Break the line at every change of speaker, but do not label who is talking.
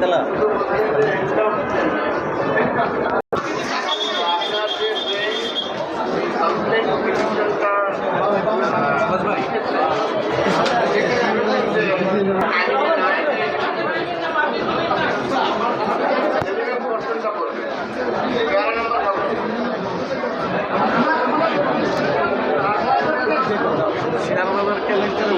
তেলা সিরামনগর ক্যালেন্ডারে